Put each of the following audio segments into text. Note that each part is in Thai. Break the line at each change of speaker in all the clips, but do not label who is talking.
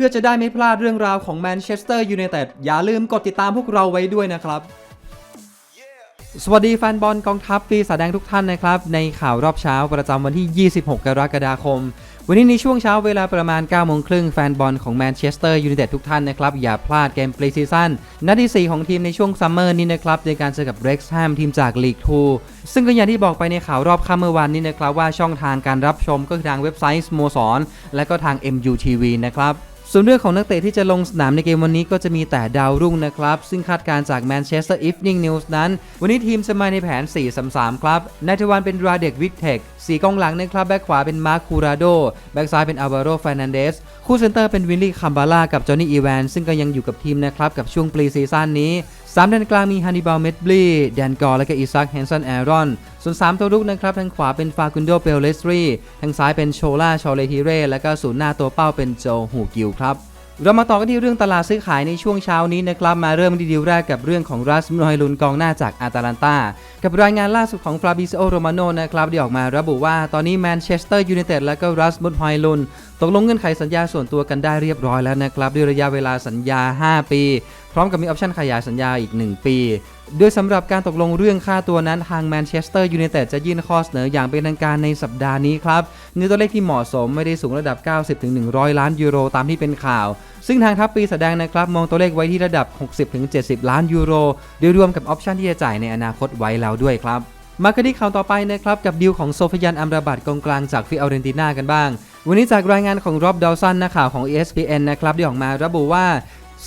พื่อจะได้ไม่พลาดเรื่องราวของแมนเชสเตอร์ยูไนเต็ดอย่าลืมกดติดตามพวกเราไว้ด้วยนะครับ สวัสดีแฟนบอลกองทัพปีศาแดงทุกท่านนะครับ ในข่าวรอบเช้าประจำวันที่ 26 กรกฎาคม วันนี้ในช่วงเช้าเวลาประมาณ 9 โมงครึ่งแฟนบอลของแมนเชสเตอร์ยูไนเต็ดทุกท่านนะครับ อย่าพลาดเกมปรีซีซั่นนัดที่ 4 ของทีมในช่วงซัมเมอร์นี้นะครับในการเจอกับเร็กซ์แฮมทีมจากลีก2ซึ่งก็อย่างที่บอกไปในข่าวรอบค่ำเมื่อวานนี้นะครับว่าช่องทางการรับชมก็คือทางเว็บไซต์สโมสรและก็ทาง MUTV นะครับ ส่วนเรื่องของนักเตะที่จะลงสนามในเกมวันนี้ก็จะมีแต่ดาวรุ่งนะครับ ซึ่งคาดการจาก Manchester Evening News นั้น วันนี้ทีมจะมาในแผน 4-3-3 ครับนายทวันเป็นราเด็กวิกเทคสีกองหลังนะครับ แบ็คขวาเป็นมาร์คคูราโด แบ็คซ้ายเป็นอัลวาโรฟานันเดส คู่เซนเตอร์เป็นวินลี่คัมบาร่ากับจอห์นนี่อีแวน ซึ่งก็ยังอยู่กับทีมนะครับ กับช่วงปรีซีซั่นนี้ สามแดนกลางมีฮันนิบาลเมดบลีแดนกอร์และก็อิซักแฮนสันแอรอน ส่วน 3 ตัวรุกนะครับ ทางขวาเป็นฟากุนโดเปลเลสตรีทางซ้ายเป็นโชล่าชอเลฮิเร่และก็ศูนย์หน้าตัวเป้าเป็นโจฮูกิลครับ เรามาต่อกันที่เรื่องตลาดซื้อขายในช่วงเช้านี้นะครับ มาเริ่มที่ดีลแรกกับเรื่องของรัสมุนอยลุนกองหน้าจากอาตาลันตา กับรายงานล่าสุดของฟราบิโอโรมาโนนะครับที่ออกมาระบุว่าตอนนี้แมนเชสเตอร์ยูไนเต็ดและก็รัสมุนอยลุนตกลงเงื่อนไขสัญญาส่วนตัวกันได้เรียบร้อยแล้วนะครับด้วยระยะเวลาสัญญา 5 ปี ร้อมกับมีออปชันขยายสัญญาอีก 1 ปีโดยสำหรับการตกลงเรื่องค่าตัวนั้นทางแมนเชสเตอร์ยูไนเต็ดจะยื่นข้อเสนออย่างเป็นทางการในสัปดาห์นี้ครับในตัวเลขที่เหมาะสมไม่ได้สูงระดับ 90-100 ล้านยูโรตามที่เป็นข่าว ซึ่งทางทัพปีแสดงนะครับมองตัวเลขไว้ที่ระดับ 60-70 ล้านยูโรโดยรวมกับออปชันที่จะจ่ายในอนาคตไว้แล้วด้วยครับมากันที่ข่าวต่อไปนะครับ กับดีลของโซฟยันอัมราบัตกองกลางจากฟิออเรนตินากันบ้าง วันนี้จากรายงานของรอบดาวซันนักข่าวของ ESPN นะครับได้ออกมาระบุว่า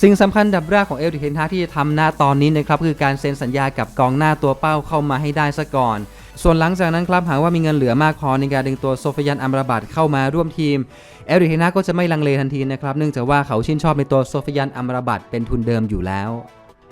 สิ่งสำคัญดับแรกของเอลดิเทนฮาที่จะทำหน้าตอนนี้นะครับคือการเซ็นสัญญากับกองหน้าตัวเป้าเข้ามาให้ได้ซะก่อน ส่วนหลังจากนั้นครับหากว่ามีเงินเหลือมากพอในการดึงตัวโซฟยันอัมราบัตเข้ามาร่วมทีมเอลดิเทนฮาก็จะไม่ลังเลทันทีนะครับเนื่องจากว่าเขาชื่นชอบในตัวโซฟยันอัมราบัตเป็นทุนเดิมอยู่แล้ว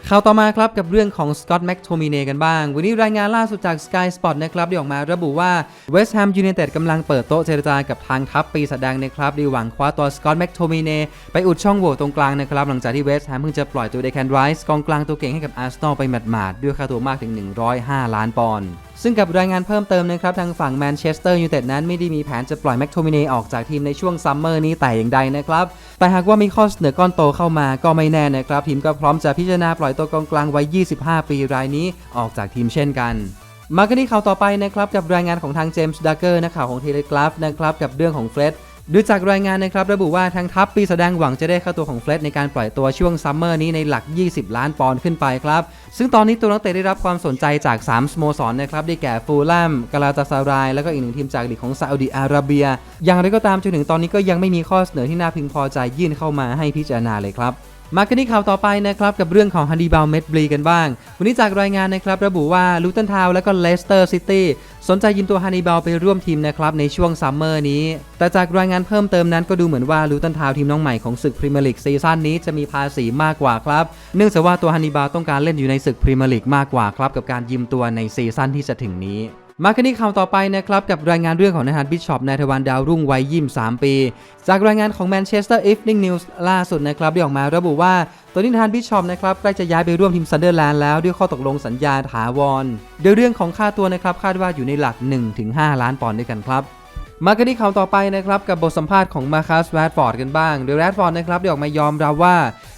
ข่าวต่อมาครับกับเรื่องของสกอตแม็กโทมิเนกันบ้าง วันนี้รายงานล่าสุดจาก Sky Sport นะครับได้ออกมาระบุว่าเวสต์แฮมยูไนเต็ดกำลังเปิดโต๊ะเจรจากับทางทัพปีศาจแดงนะครับดีหวังคว้าตัวสกอตแม็กโทมิเนไปอุดช่องโหว่ตรงกลางนะครับ หลังจากที่เวสต์แฮมเพิ่งจะปล่อยตัวเดแคนไรส์กองกลางตัวเก่งให้กับอาร์เซนอลไปหมาดๆด้วยค่าตัวมากถึง 105 ล้านปอนด์ ซึ่งกับรายงานเพิ่มเติมนะครับทางฝั่งแมนเชสเตอร์ยูไนเต็ดนั้นไม่ได้มีแผนจะปล่อยแม็กโทมิเนออกจากทีมในช่วงซัมเมอร์นี้แต่อย่างใดนะครับ แต่หากว่ามีข้อเสนอก้อนโตเข้ามาก็ไม่แน่นะครับ ทีมก็พร้อมจะพิจารณาปล่อยตัวกองกลางวัย 25 ปีรายนี้ออกจากทีมเช่นกันมากันที่ข่าวต่อไปนะครับกับรายงานของทางเจมส์ดักเกอร์นักข่าวของเทเลกราฟนะครับกับเรื่องของเฟร็ด ดูจากรายงานนะครับระบุว่าทางทัพปีแสดงหวังจะได้ค่าตัวของเฟลตในการปล่อยตัวช่วงซัมเมอร์นี้ในหลัก 20 ล้านปอนด์ขึ้นไปครับ ซึ่งตอนนี้ตัวนักเตะได้รับความสนใจจาก 3 สโมสรนะครับได้แก่ฟูลแลมกาลาตาซาราย แล้วก็อีกหนึ่งทีมจากลีกของซาอุดีอาระเบีย อย่างไรก็ตามจนถึงตอนนี้ก็ยังไม่มีข้อเสนอที่น่าพึงพอใจยื่นเข้ามาให้พิจารณาเลยครับ มากันที่ข่าวต่อไปนะครับกับเรื่องของฮันดีบาลเมดบลีกันบ้าง วันนี้จากรายงานนะครับระบุว่าลูตันทาวและก็เลสเตอร์ซิตี้สนใจยืมตัวฮันนีบาลไปร่วมทีมนะครับในช่วงซัมเมอร์นี้ แต่จากรายงานเพิ่มเติมนั้นก็ดูเหมือนว่าลูตันทาวทีมน้องใหม่ของศึกพรีเมียร์ลีกซีซั่นนี้จะมีภาษีมากกว่าครับ เนื่องจากว่าตัวฮันนีบาลต้องการเล่นอยู่ในศึกพรีเมียร์ลีกมากกว่าครับกับการยืมตัวในซีซั่นที่จะถึงนี้ มากันที่ข่าวต่อไปนะครับกับรายงานเรื่องของนายฮันบิชชอปนายทวันดาวรุ่งวัย23ปี จากรายงานของ Manchester Evening News ล่าสุดนะครับได้ออกมาระบุว่าตัวนิทานบิชชอปนะครับใกล้จะย้ายไปร่วมทีมซันเดอร์แลนด์แล้วด้วยข้อตกลงสัญญาถาวร โดยเรื่องของค่าตัวนะครับคาดว่าอยู่ในหลัก 1-5 ล้านปอนด์ด้วยกันครับมากันที่ข่าวต่อไปนะครับกับบทสัมภาษณ์ของมาคัสแรดฟอร์ดกันบ้าง โดยแรดฟอร์ดนะครับได้ออกมายอมรับว่า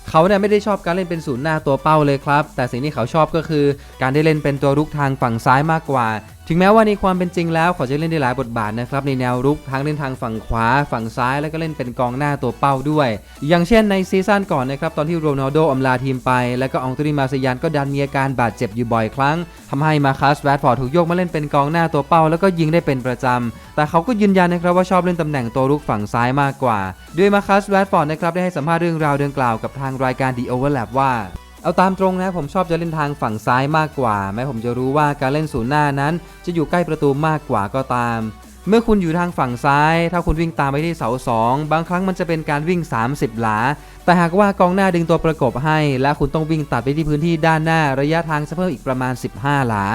เขาเนี่ยไม่ได้ชอบการเล่นเป็นศูนย์หน้าตัวเป้าเลยครับ แต่สิ่งที่เขาชอบก็คือ การได้เล่นเป็นตัวรุกทางฝั่งซ้ายมากกว่า ถึงแม้ว่าในความเป็นจริงแล้วเขาจะเล่นได้หลายบทบาทนะครับในแนวรุกทั้งเล่นทางฝั่งขวา ฝั่งซ้ายแล้วก็เล่นเป็นกองหน้าตัวเป้าด้วย อย่างเช่นในซีซั่นก่อนนะครับตอนที่โรนัลโดอำลาทีมไป แล้วก็อองตุนีมาเซยานก็ดันมีอาการบาดเจ็บอยู่บ่อยครั้งทำให้มาคัสแรดฟอร์ดถูกโยกมาเล่นเป็นกองหน้าตัวเป้า แล้วก็ยิงได้เป็นประจำแต่เขาก็ยืนยันนะครับว่าชอบเล่นตำแหน่งตัวรุกฝั่งซ้ายมากกว่าด้วยมาคัสแรดฟอร์ดนะครับได้ให้สัมภาษณ์เรื่องราวดังกล่าวกับทางรายการ The Overlap ว่า เอาตามตรงนะผมชอบจะเล่นทางฝั่งซ้ายมากกว่า แม้ผมจะรู้ว่าการเล่นศูนย์หน้านั้น จะอยู่ใกล้ประตูมากกว่าก็ตาม เมื่อคุณอยู่ทางฝั่งซ้าย ถ้าคุณวิ่งตามไปที่เสาสองบางครั้งมันจะเป็นการวิ่ง 30 หลา แต่หากว่ากองหน้าดึงตัวประกบให้ และคุณต้องวิ่งตัดไปที่พื้นที่ด้านหน้าระยะทางจะเพิ่มอีกประมาณ 15 หลา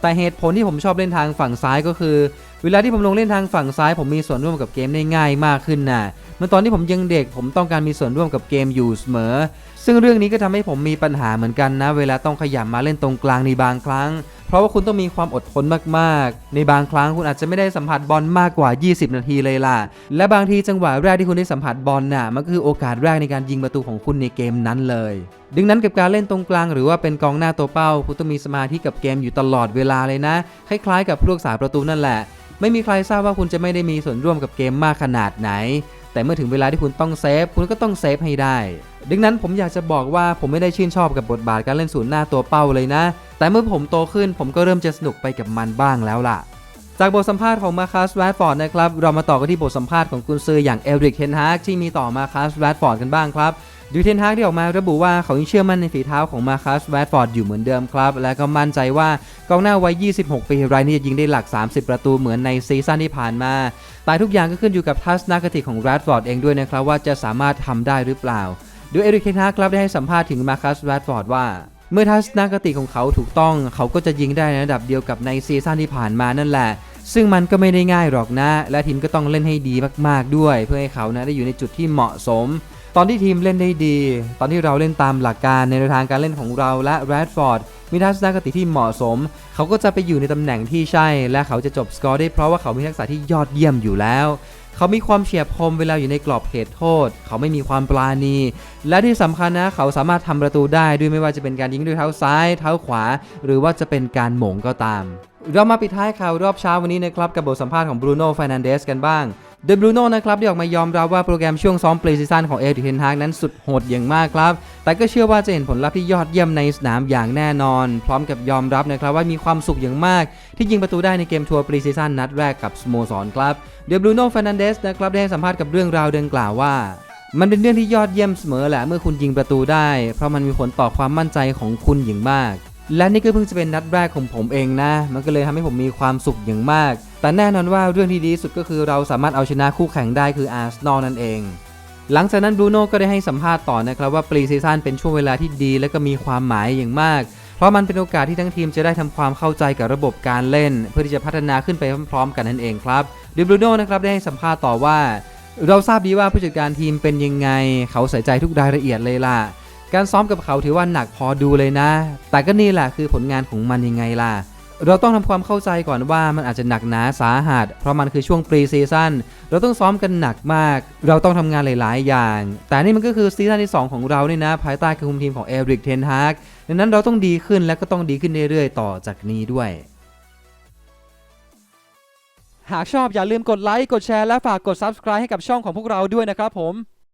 แต่เหตุผลที่ผมชอบเล่นทางฝั่งซ้ายก็คือ เวลาที่ผมลงเล่นทางฝั่งซ้ายผมมีส่วนร่วมกับเกมได้ง่ายมากขึ้นน่ะเมื่อตอนที่ผมยังเด็กผมต้องการมีส่วนร่วมกับเกมอยู่เสมอ ซึ่งเรื่องนี้ก็ทำให้ผมมีปัญหาเหมือนกันนะ เวลาต้องขยับมาเล่นตรงกลางในบางครั้ง เพราะว่าคุณต้องมีความอดทนมากๆ ในบางครั้งคุณอาจจะไม่ได้สัมผัสบอลมากกว่า 20 นาทีเลยล่ะ และบางทีจังหวะแรกที่คุณได้สัมผัสบอลน่ะมันก็คือโอกาสแรกในการยิงประตูของคุณในเกมนั้นเลยดังนั้นกับการเล่นตรงกลางหรือว่าเป็นกองหน้าตัวเป้า คุณต้องมีสมาธิกับเกมอยู่ตลอดเวลาเลยนะ คล้ายๆ กับผู้รักษาประตูนั่นแหละ ไม่มีใครทราบว่าคุณจะไม่ได้มีส่วนร่วมกับเกมมากขนาดไหน แต่เมื่อถึงเวลาที่คุณต้องเซฟ คุณก็ต้องเซฟให้ได้ ดังนั้นผมอยากจะบอกว่าผมไม่ได้ชื่นชอบกับบทบาทการเล่นศูนย์หน้าตัวเป้าเลยนะ แต่เมื่อผมโตขึ้นผมก็เริ่มจะสนุกไปกับมันบ้างแล้วล่ะ จากบทสัมภาษณ์ของมาคัสแรดฟอร์ดนะครับ เรามาต่อกันที่บทสัมภาษณ์ของกุนซืออย่างเอริกเทนฮากที่มีต่อมาคัสแรดฟอร์ดกันบ้างครับ ดูเทนฮากที่ออกมาระบุว่าเขายังเชื่อมั่นในฝีเท้าของมาคัสแรดฟอร์ดอยู่เหมือนเดิมครับ และก็มั่นใจว่ากองหน้าวัย 26 ปีรายนี้จะยิงได้หลัก 30 ประตูเหมือนในซีซั่นที่ผ่านมา แต่ทุกอย่างก็ขึ้นอยู่กับทัศนคติของแรดฟอร์ดเองด้วยนะครับว่าจะสามารถทำได้หรือเปล่าดยเอริกเทนฮากครับได้ให้สัมภาษณ์ถึงมาคัสแรดฟอร์ดว่าเมื่อทัศนคติของเขาถูกต้อง เขาก็จะยิงได้ในระดับเดียวกับในซีซั่นที่ผ่านมานั่นแหละ ซึ่งมันก็ไม่ได้ง่ายหรอกนะ และทีมก็ต้องเล่นให้ดีมากๆด้วย เพื่อให้เขานะได้อยู่ในจุดที่เหมาะสม ตอนที่ทีมเล่นได้ดี ตอนที่เราเล่นตามหลักการในทางการเล่นของเราและแรดฟอร์ดมีทัศนคติที่เหมาะสม เขาก็จะไปอยู่ในตำแหน่งที่ใช่ และเขาจะจบสกอร์ได้เพราะว่าเขามีทักษะที่ยอดเยี่ยมอยู่แล้ว เขามีความเฉียบคมเวลาอยู่ในกรอบเขตโทษ เขาไม่มีความปราณี และที่สำคัญนะเขาสามารถทำประตูได้ด้วยไม่ว่าจะเป็นการยิงด้วยเท้าซ้าย เท้าขวา หรือว่าจะเป็นการหม่งก็ตาม เรามาปิดท้ายข่าวรอบเช้าวันนี้นะครับกับบทสัมภาษณ์ของบรูโน่ฟ r นันเดสกันบ้าง โดยบรูโน่นะครับได้ออกมายอมรับว่าโปรแกรมช่วงซ้อมปรีซีซั่นของเอริกเทนฮากนั้นสุดโหดอย่างมากครับ แต่ก็เชื่อว่าจะเห็นผลลัพธ์ที่ยอดเยี่ยมในสนามอย่างแน่นอน พร้อมกับยอมรับนะครับว่ามีความสุขอย่างมาก ที่ยิงประตูได้ในเกมทัวร์ปรีซีซั่นนัดแรกกับสโมสรครับโดยบรูโน่ฟ r นันเดสนะครับได้ให้สัมภาษณ์กับเรื่องราวดังกล่าวว่ามันเป็นเรื่องที่ยอดเยี่ยมเสมอแหละเมื่อคุณยิงประตูได้ เพราะมันมีผลต่อความมั่นใจของคุณอย่างมาก และนี่ก็เพิ่งจะเป็นนัดแรกของผมเองนะ มันก็เลยทำให้ผมมีความสุขอย่างมาก แต่แน่นอนว่าเรื่องที่ดีสุดก็คือเราสามารถเอาชนะคู่แข่งได้คืออาร์เซนอลนั่นเอง หลังจากนั้นบรูโน่ก็ได้ให้สัมภาษณ์ต่อนะครับว่าปรีซีซั่นเป็นช่วงเวลาที่ดีและก็มีความหมายอย่างมาก เพราะมันเป็นโอกาสที่ทั้งทีมจะได้ทำความเข้าใจกับระบบการเล่น เพื่อที่จะพัฒนาขึ้นไปพร้อมๆ กันนั่นเองครับดยบรูโน่นะครับได้ให้สัมภาษณ์ต่อว่า เราทราบดีว่าผู้จัดการทีมเป็นยังไง เขาใส่ใจทุกรายละเอียดเลยล่ะ การซ้อมกับเขาถือว่าหนักพอดูเลยนะ แต่ก็นี่แหละคือผลงานของมันยังไงล่ะ เราต้องทำความเข้าใจก่อนว่ามันอาจจะหนักหนาสาหัส เพราะมันคือช่วงปรีซีซั่น เราต้องซ้อมกันหนักมาก เราต้องทำงานหลาย ๆ อย่าง แต่นี่มันก็คือซีซั่นที่ 2 ของเราเนี่ยนะ ภายใต้การคุมทีมของเอริกเทนฮากดังนั้นเราต้องดีขึ้นและก็ต้องดีขึ้นเรื่อย ๆ ต่อจากนี้ด้วยหากชอบอย่าลืมกดไลค์ กดแชร์ และฝากกด Subscribe ให้กับช่องของพวกเราด้วยนะครับผม